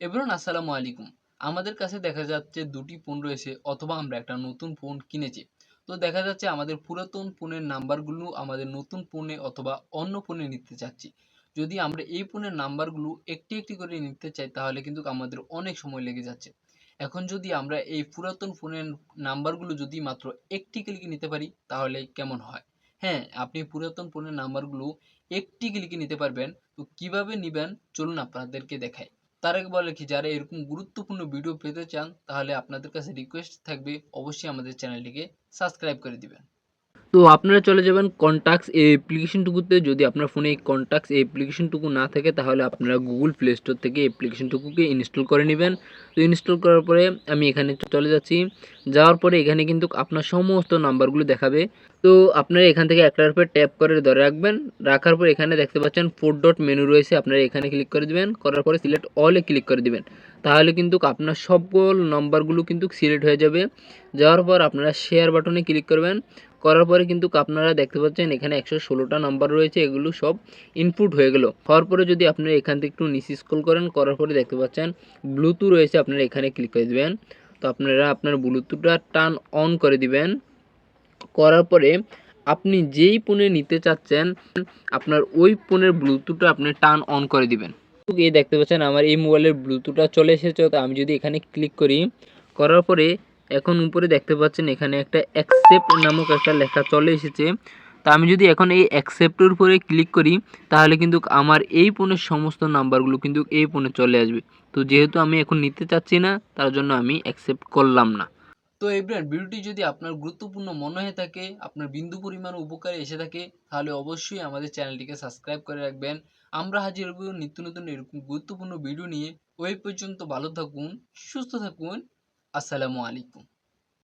Everyone আসসালামু আলাইকুম। আমাদের কাছে দেখা যাচ্ছে দুটি ফোন রয়েছে, অথবা আমরা একটা নতুন ফোন কিনেছি। তো দেখা যাচ্ছে আমাদের পুরাতন ফোনের নাম্বারগুলো আমাদের নতুন ফোনে অথবা অন্য ফোনে নিতে চাচ্ছি। যদি আমরা এই ফোনের নাম্বারগুলো একটি একটি করে নিতে চাই, তাহলে কিন্তু আমাদের অনেক সময় লেগে যাচ্ছে। এখন যদি আমরা এই পুরাতন ফোনের নাম্বারগুলো যদি মাত্র একটি ক্লিকে নিতে পারি, তাহলে কেমন হয়? হ্যাঁ আপনি পুরাতন ফোনের নাম্বারগুলো একটি ক্লিকে নিতে পারবেন। তো কীভাবে নেবেন? চলুন আপনাদেরকে দেখাই। তার আগে বলে কি যারা এরকম গুরুত্বপূর্ণ ভিডিও পেতে চান, তাহলে আপনাদের কাছে রিকোয়েস্ট থাকবে, অবশ্যই আমাদের চ্যানেলটিকে সাবস্ক্রাইব করে দিবেন। তো আপনারা চলে যাবেন কন্ট্যাক্টস এই অ্যাপ্লিকেশনটুকুতে যদি আপনার ফোনে এই কন্ট্যাক্টস এই অ্যাপ্লিকেশনটুকু না থাকে, তাহলে আপনারা গুগল প্লে স্টোর থেকে অ্যাপ্লিকেশনটুকুকে ইনস্টল করে নেবেন। তো ইনস্টল করার পরে আমি এখানে চলে যাচ্ছি। যাওয়ার পরে এখানে কিন্তু আপনার সমস্ত নাম্বারগুলো দেখাবে। তো আপনারা এখান থেকে একটার পর ট্যাপ করে ধরে রাখবেন। রাখার পর এখানে দেখতে পাচ্ছেন ফোর ডট মেনু রয়েছে। আপনারা এখানে ক্লিক করে দেবেন। করার পরে সিলেক্ট অলে ক্লিক করে দিবেন। তাহলে কিন্তু আপনার সকল নম্বরগুলো কিন্তু সিলেক্ট হয়ে যাবে। যাওয়ার পর আপনারা শেয়ার বাটনে ক্লিক করবেন। করার পরে কিন্তু আপনারা দেখতে পাচ্ছেন এখানে একশো ষোলোটা নাম্বার রয়েছে, এগুলো সব ইনপুট হয়ে গেল। হওয়ার পরে যদি আপনারা এখান থেকে একটু নিচে স্ক্রল করেন, করার পরে দেখতে পাচ্ছেন ব্লুটুথ রয়েছে, আপনারা এখানে ক্লিক করে দেবেন। তো আপনারা আপনার ব্লুটুথটা টার্ন অন করে দিবেন। করার পরে আপনি যেই ফোনে নিতে চাচ্ছেন, আপনার ওই ফোনের ব্লুটুথটা আপনি টার্ন অন করে দিবেন। এই দেখতে পাচ্ছেন, আমার এই মোবাইলের ব্লুটুথটা চলে এসেছে। তো আমি যদি এখানে ক্লিক করি, করার পরে এখন উপরে দেখতে পাচ্ছেন, এখানে একটা অ্যাকসেপ্ট নামক একটা লেখা চলে এসেছে। তা আমি যদি এখন এই অ্যাকসেপ্টের উপরে ক্লিক করি, তাহলে কিন্তু আমার এই ফোনের সমস্ত নাম্বারগুলো কিন্তু এই ফোনে চলে আসবে। তো যেহেতু আমি এখন নিতে চাচ্ছি না, তার জন্য আমি অ্যাকসেপ্ট করলাম না। তো এভরিওয়ান ভিডিওটি যদি আপনার গুরুত্বপূর্ণ মনে হয়ে থাকে, আপনার বিন্দু পরিমাণ উপকারে এসে থাকে, তাহলে অবশ্যই আমাদের চ্যানেলটিকে সাবস্ক্রাইব করে রাখবেন। আমরা হাজির হব নিত্য নতুন এরকম গুরুত্বপূর্ণ ভিডিও নিয়ে। ওই পর্যন্ত ভালো থাকুন, সুস্থ থাকুন। আসসালামু আলাইকুম।